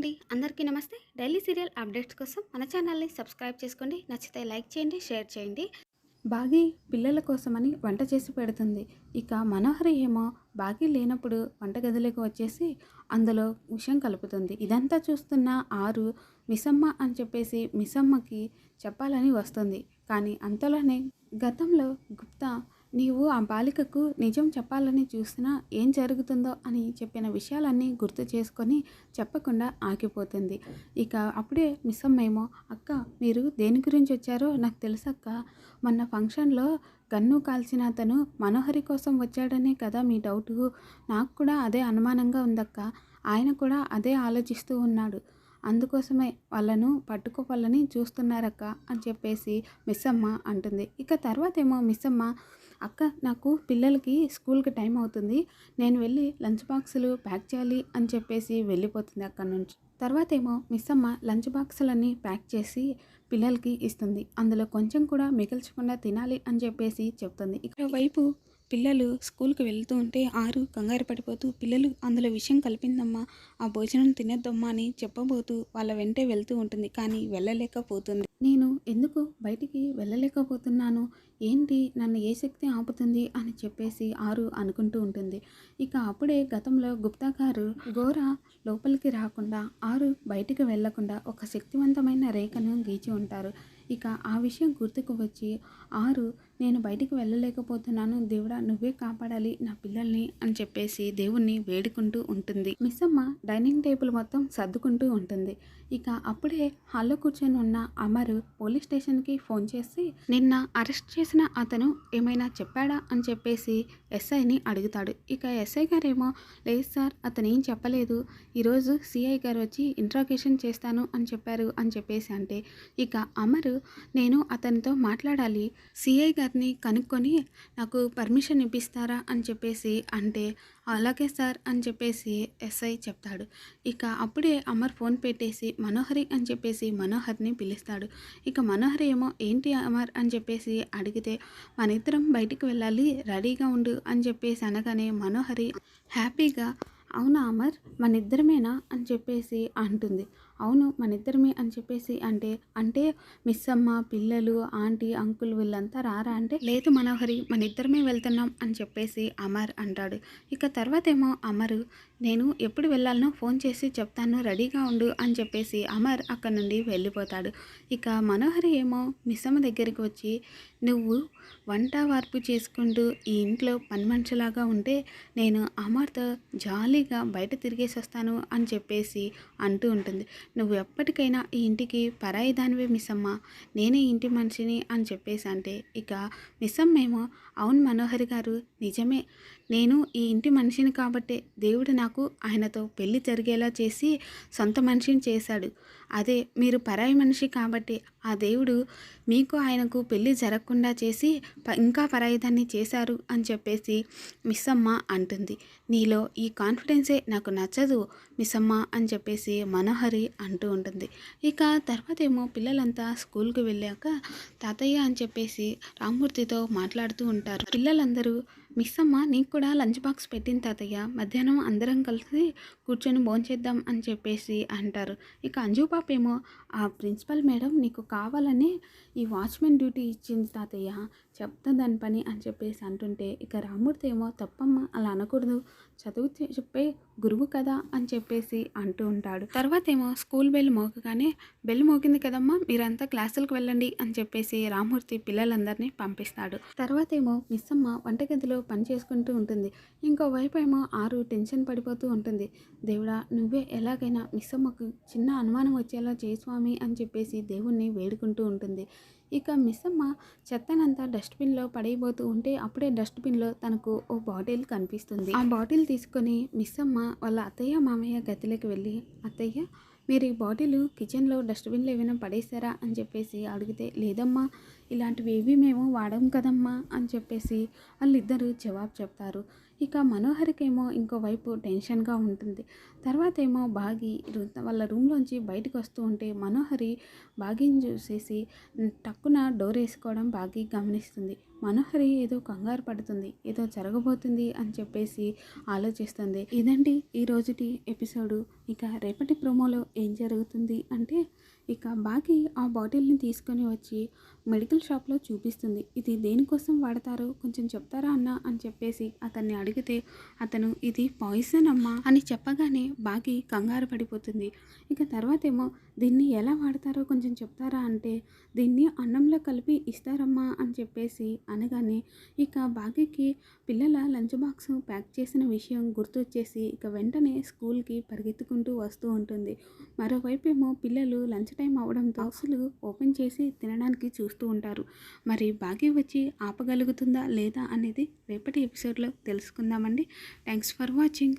అండి. అందరికీ నమస్తే. డైలీ సీరియల్ అప్డేట్స్ కోసం మన ఛానల్ని సబ్స్క్రైబ్ చేసుకోండి. నచ్చితే లైక్ చేయండి షేర్ చేయండి. బాగి పిల్లల కోసమని వంట చేసి పెడుతుంది. ఇక మనోహరి ఏమో బాగి లేనప్పుడు వంటగదిలోకి వచ్చేసి అందులో విషం కలుపుతుంది. ఇదంతా చూస్తున్న ఆరు మిసమ్మ అని చెప్పేసి మిసమ్మకి చెప్పాలని వస్తుంది. కానీ అంతలోనే గతంలో గుప్తా నీవు ఆ బాలికకు నిజం చెప్పాలని చూసినా ఏం జరుగుతుందో అని చెప్పిన విషయాలన్నీ గుర్తు చేసుకొని చెప్పకుండా ఆగిపోతుంది. ఇక అప్పుడే మిస్ ఏమో అక్క మీరు దేని గురించి వచ్చారో నాకు తెలుసక్క. మొన్న ఫంక్షన్లో గన్ను కాల్చిన అతను మనోహరి కోసం వచ్చాడనే కదా మీ డౌటు. నాకు కూడా అదే అనుమానంగా ఉందక్క. ఆయన కూడా అదే ఆలోచిస్తూ ఉన్నాడు. అందుకోసమే వాళ్ళను పట్టుకోవాలని చూస్తున్నారక్క అని చెప్పేసి మిస్సమ్మ అంటుంది. ఇక తర్వాత ఏమో మిస్సమ్మ అక్క నాకు పిల్లలకి స్కూల్కి టైం అవుతుంది. నేను వెళ్ళి లంచ్ బాక్సులు ప్యాక్ చేయాలి అని చెప్పేసి వెళ్ళిపోతుంది అక్కడి నుంచి. తర్వాత ఏమో మిస్సమ్మ లంచ్ బాక్సులన్నీ ప్యాక్ చేసి పిల్లలకి ఇస్తుంది. అందులో కొంచెం కూడా మిగిల్చకుండా తినాలి అని చెప్పేసి చెప్తుంది. ఇక్కడ వైపు పిల్లలు స్కూల్కి వెళ్తూ ఉంటే ఆరు కంగారు పడిపోతూ పిల్లలు అందులో విషయం కలిపిందమ్మా ఆ భోజనం తినేద్దమ్మా అని చెప్పబోతూ వాళ్ళ వెంటే వెళ్తూ ఉంటుంది. కానీ వెళ్ళలేకపోతుంది. నేను ఎందుకు బయటికి వెళ్ళలేకపోతున్నాను? ఏంటి? నన్ను ఏ శక్తి ఆపుతుంది? అని చెప్పేసి ఆరు అనుకుంటూ ఉంటుంది. ఇక అప్పుడే గతంలో గుప్తా గారు ఘోర లోపలికి రాకుండా ఆరు బయటికి వెళ్ళకుండా ఒక శక్తివంతమైన రేఖను గీచి ఉంటారు. ఇక ఆ విషయం గుర్తుకు వచ్చి ఆరు నేను బయటికి వెళ్ళలేకపోతున్నాను. దేవుడా నువ్వే కాపాడాలి నా పిల్లల్ని అని చెప్పేసి దేవుణ్ణి వేడుకుంటూ ఉంటుంది. మిస్సమ్మ డైనింగ్ టేబుల్ మొత్తం సర్దుకుంటూ ఉంటుంది. ఇక అప్పుడే హాల్లో కూర్చొని ఉన్న అమరు పోలీస్ స్టేషన్కి ఫోన్ చేసి నిన్న అరెస్ట్ చేసిన అతను ఏమైనా చెప్పాడా? అని చెప్పేసి ఎస్ఐని అడుగుతాడు. ఇక ఎస్ఐ గారేమో లేదు సార్ అతను ఏం చెప్పలేదు ఈరోజు సిఐ గారు వచ్చి ఇంట్రాగేషన్ చేస్తాను అని చెప్పారు అని చెప్పేసి అంటే ఇక అమరు నేను అతనితో మాట్లాడాలి. సిఐ గారిని కనుక్కొని నాకు పర్మిషన్ ఇప్పిస్తారా అని చెప్పేసి అంటే అలాగే సార్ అని చెప్పేసి ఎస్ఐ చెప్తాడు. ఇక అప్పుడే అమర్ ఫోన్ పెట్టేసి మనోహరి అని చెప్పేసి మనోహర్ని పిలుస్తాడు. ఇక మనోహరి ఏమో ఏంటి అమర్? అని చెప్పేసి అడిగితే మన ఇద్దరం బయటికి వెళ్ళాలి రెడీగా ఉండు అని చెప్పేసి అనగానే మనోహరి హ్యాపీగా అవునా అమర్? మన ఇద్దరమేనా అని చెప్పేసి అంటుంది. అవును మనిద్దరమే అని చెప్పేసి అంటే అంటే మిస్ అమ్మ పిల్లలు ఆంటీ అంకుల్ వీళ్ళంతా రారా అంటే లేదు మనోహరి మన ఇద్దరమే వెళ్తున్నాం అని చెప్పేసి అమర్ అంటాడు. ఇక తర్వాత ఏమో అమర్ నేను ఎప్పుడు వెళ్ళాలనో ఫోన్ చేసి చెప్తాను రెడీగా ఉండు అని చెప్పేసి అమర్ అక్కడ నుండి వెళ్ళిపోతాడు. ఇక మనోహరి ఏమో మిస్సమ్మ దగ్గరికి వచ్చి నువ్వు వంట వార్పు చేసుకుంటూ ఈ ఇంట్లో పని మనిషిలాగా ఉంటే నేను అమర్తో ఇక బయట తిరిగేసి వస్తాను అని చెప్పేసి అంటూ ఉంటుంది. నువ్వు ఎప్పటికైనా ఈ ఇంటికి పరాయి దానివే మిస్సమ్మ. నేనే ఇంటి మనిషిని అని చెప్పేసి అంటే ఇక మిస్సమ్మేమో అవును మనోహరి గారు నిజమే. నేను ఈ ఇంటి మనిషిని కాబట్టే దేవుడు నాకు ఆయనతో పెళ్ళి జరిగేలా చేసి సొంత మనిషిని చేశాడు. అదే మీరు పరాయి మనిషి కాబట్టి ఆ దేవుడు మీకు ఆయనకు పెళ్ళి జరగకుండా చేసి ఇంకా పరాయిదాన్ని చేశారు అని చెప్పేసి మిస్సమ్మ అంటుంది. నీలో ఈ కాన్ఫిడెన్సే నాకు నచ్చదు మిస్సమ్మ అని చెప్పేసి మనోహరి అంటూ ఉంటుంది. ఇక తర్వాత ఏమో పిల్లలంతా స్కూల్కి వెళ్ళాక తాతయ్య అని చెప్పేసి రామ్మూర్తితో మాట్లాడుతూ ఉంటారు. పిల్లలందరూ మిస్ అమ్మ నీకు కూడా లంచ్ బాక్స్ పెట్టింది తాతయ్య మధ్యాహ్నం అందరం కలిసి కూర్చొని భోంచేద్దాం అని చెప్పేసి అంటారు. ఇక అంజు పాప ఏమో ఆ ప్రిన్సిపల్ మేడం నీకు కావాలని ఈ వాచ్మెన్ డ్యూటీ ఇచ్చింది తాతయ్య చెప్తా దాని పని అని చెప్పేసి అంటుంటే ఇక రామూర్తి ఏమో తప్పమ్మ అలా అనకూడదు చదువు చెప్పే గురువు కదా అని చెప్పేసి అంటూ ఉంటాడు. తర్వాత ఏమో స్కూల్ బెల్ మోగగానే బెల్ మోగింది కదమ్మా మీరంతా క్లాసులకు వెళ్ళండి అని చెప్పేసి రామూర్తి పిల్లలందరినీ పంపిస్తాడు. తర్వాత ఏమో మిస్ అమ్మ వంటగదిలో పని చేసుకుంటూ ఉంటుంది. ఇంకోవైపు ఏమో ఆరు టెన్షన్ పడిపోతూ ఉంటుంది. దేవుడా నువ్వే ఎలాగైనా మిస్ అమ్మకు చిన్న అనుమానం వచ్చేలా చేయి స్వామి అని చెప్పేసి దేవుణ్ణి వేడుకుంటూ ఉంటుంది. ఇక మిస్సమ్మ చెత్తనంతా డస్ట్బిన్లో పడైపోతూ ఉంటే అప్పుడే డస్ట్బిన్లో తనకు ఓ బాటిల్ కనిపిస్తుంది. ఆ బాటిల్ తీసుకొని మిస్సమ్మ వాళ్ళ అత్తయ్య మామయ్య గదిలోకి వెళ్ళి అత్తయ్య మీరు ఈ బాటిల్ కిచెన్లో డస్ట్బిన్లో ఏమైనా పడేశారా? అని చెప్పేసి అడిగితే లేదమ్మా ఇలాంటివి ఏవి మేము వాడము కదమ్మా అని చెప్పేసి వాళ్ళిద్దరూ జవాబు చెప్తారు. ఇక మనోహరికేమో ఇంకోవైపు టెన్షన్గా ఉంటుంది. తర్వాత ఏమో బాగి వాళ్ళ రూమ్లోంచి బయటకు వస్తూ ఉంటే మనోహరి బాగిని చూసేసి టక్కున డోర్ వేసుకోవడం బాగి గమనిస్తుంది. మనోహరి ఏదో కంగారు పడుతుంది ఏదో జరగబోతుంది అని చెప్పేసి ఆలోచిస్తుంది. ఇదండి ఈ రోజుటి ఎపిసోడు. ఇక రేపటి ప్రోమోలో ఏం జరుగుతుంది అంటే ఇక బాగి ఆ బాటిల్ని తీసుకొని వచ్చి మెడికల్ షాప్లో చూపిస్తుంది. ఇది దేనికోసం వాడతారో? కొంచెం చెప్తారా అన్న? అని చెప్పేసి అతన్ని అడిగితే అతను ఇది పాయిజన్ అమ్మా అని చెప్పగానే బాగి కంగారు పడిపోతుంది. ఇక తర్వాత ఏమో దీన్ని ఎలా వాడతారో కొంచెం చెప్తారా అంటే దీన్ని అన్నంలో కలిపి ఇస్తారమ్మా అని చెప్పేసి అనగానే ఇక బాగికి పిల్లల లంచ్ బాక్స్ ప్యాక్ చేసిన విషయం గుర్తొచ్చేసి ఇక వెంటనే స్కూల్కి పరిగెత్తుకుంటూ వస్తూ ఉంటుంది. మరోవైపు ఏమో పిల్లలు లంచ్ టైం అవడంతో బాక్సులు ఓపెన్ చేసి తినడానికి చూస్తూ ఉంటారు. మరి భాగ్య వచ్చి ఆపగలుగుతుందా లేదా అనేది రేపటి ఎపిసోడ్లో తెలుసుకుందామండి. Thanks for watching.